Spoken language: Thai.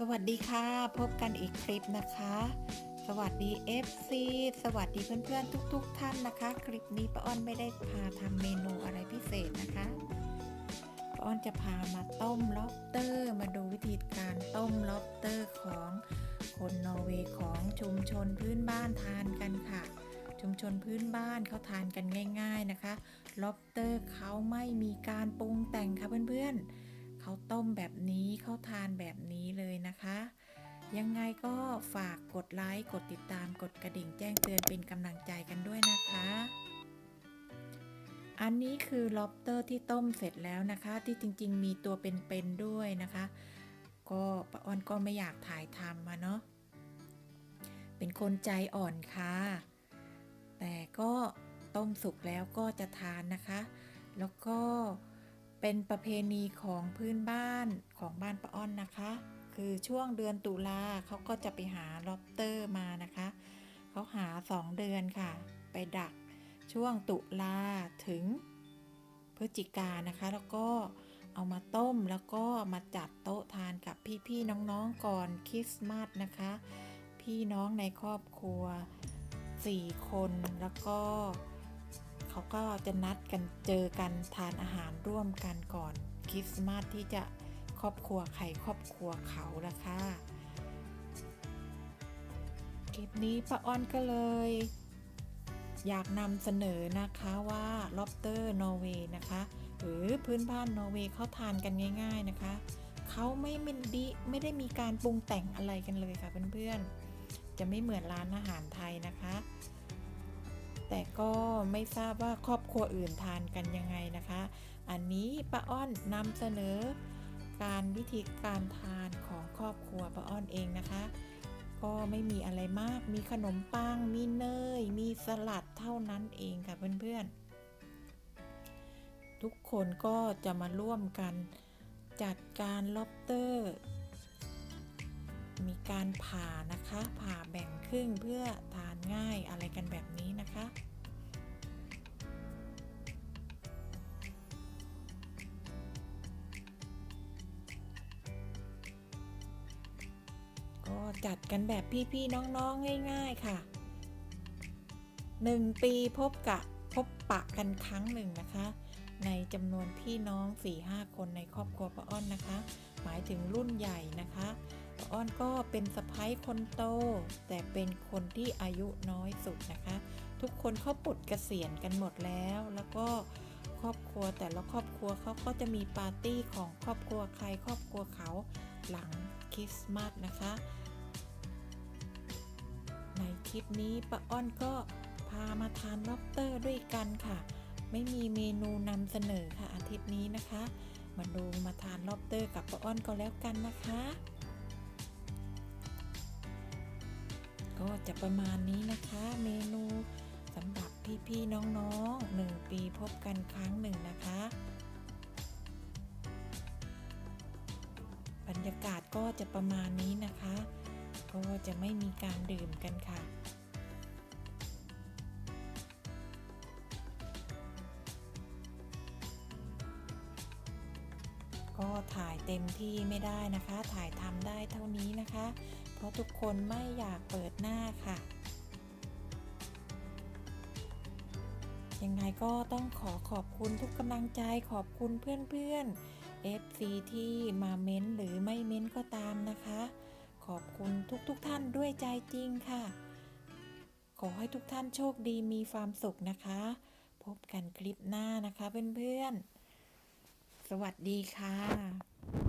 สวัสดีค่ะ พบกันอีกคลิปนะคะ สวัสดี FC สวัสดีเพื่อนๆ ทุกๆทท่านนะคะ คลิปนี้ป้าอ้อนไม่ได้พาทำเมนูอะไรพิเศษนะคะป้าอ้อนจะพามาต้มล็อบสเตอร์ มาดูวิธีการต้มล็อบสเตอร์ของคนนอร์เวย์ของชุมชนพื้นบ้านทานกันค่ะ ชุมชนพื้นบ้านเขาทานกันง่าย ๆนะคะล็อบสเตอร์เขาไม่มีการปรุงแต่งค่ะเพื่อนๆ เขาต้มแบบนี้เขาทานแบบนี้เลยนะคะ ยังไงก็ฝากกดไลค์กดติดตามกดกระดิ่งแจ้งเตือนเป็นกำลังใจกันด้วยนะคะ อันนี้คือล็อบสเตอร์ที่ต้มเสร็จแล้วนะคะ ที่จริง ๆ มีตัวเป็นๆด้วยนะคะ ก็ป้าอ้อนก็ไม่อยากถ่ายทำมาเนาะเป็นคนใจอ่อนค่ะ แต่ก็ต้มสุกแล้วก็จะทานนะคะ แล้วก็ เป็นประเพณีของพื้นบ้านของบ้านป้าอ้อนนะคะ คือช่วงเดือนตุลาเขาก็จะไปหาล็อบเตอร์มานะคะ เขาหาสองเดือนค่ะ ไปดักช่วงตุลาถึงพฤศจิกานะคะ แล้วก็เอามาต้มแล้วก็มาจัดโต๊ะทานกับพี่ๆน้องๆก่อนคริสต์มาสนะคะ พี่น้องในครอบครัว 4 คนแล้วก็ เขาก็จะนัดกันเจอกันทานอาหารร่วมกันก่อนคริสต์มาสที่จะครอบครัวใครครอบครัวเขาละค่ะคลิปนี้ป้าอ้อนก็เลย อยากนำเสนอนะคะว่าล็อบสเตอร์นอร์เวย์นะคะ หรือพื้นบ้านนอร์เวย์เขาทานกันง่าย ๆนะคะ เขาไม่ไม่ดีไม่ได้มีการปรุงแต่งอะไรกันเลยค่ะเพื่อนๆ จะไม่เหมือนร้านอาหารไทยนะคะ แต่ก็ไม่ทราบว่าครอบครัวอื่นทานกันยังไงนะคะ อันนี้ป้าอ้อนนำเสนอการวิธีการทานของครอบครัวป้าอ้อนเองนะคะ ก็ไม่มีอะไรมาก มีขนมปัง มีเนย มีสลัดเท่านั้นเองค่ะเพื่อนๆ ทุกคนก็จะมาร่วมกันจัดการล็อบเตอร์ มีการผ่านะคะ ผ่าแบ่งครึ่งเพื่อทานง่ายอะไรกันแบบนี้นะคะ ก็จัดกันแบบพี่ๆน้องๆง่าย ๆค่ะ 1 ปีพบกะพบปะกันครั้งหนึ่งนะคะ ในจำนวนพี่น้อง 4-5 คนในครอบครัวป้าอ้อนนะคะ หมายถึงรุ่นใหญ่นะคะ อ้อนก็เป็นสะพ้ายคนโต แต่เป็นคนที่อายุน้อยสุดนะคะ ทุกคนเขาปลดเกษียณกันหมดแล้ว แล้วก็ครอบครัวแต่ละครอบครัวเขาก็จะมีปาร์ตี้ของครอบครัวใครครอบครัวเขาหลังคริสต์มาสนะคะ ในคลิปนี้ป้าอ้อนก็พามาทานล็อบสเตอร์ด้วยกันค่ะ ไม่มีเมนูนำเสนอค่ะอาทิตย์นี้นะคะ มาดูมาทานล็อบสเตอร์กับป้าอ้อนก็แล้วกันนะคะ ก็จะประมาณนี้นะคะ เมนูสำหรับพี่ๆน้องๆหนึ่งปีพบกันครั้งหนึ่งนะคะ บรรยากาศก็จะประมาณนี้นะคะ ก็จะไม่มีการดื่มกันค่ะก็ถ่ายเต็มที่ไม่ได้นะคะ ถ่ายทำได้เท่านี้นะคะ ราะทุกคนไม่อยากเปิดหน้าค่ะ ยังไงก็ต้องขอขอบคุณทุกกำลังใจขอบคุณเพื่อนๆ FC ที่มาเม้นหรือไม่เม้นก็ตามนะคะ ขอบคุณทุกๆทท่านด้วยใจจริงค่ะ ขอให้ทุกท่านโชคดีมีความสุขนะคะ พบกันคลิปหน้านะคะเพื่อนๆ สวัสดีค่ะ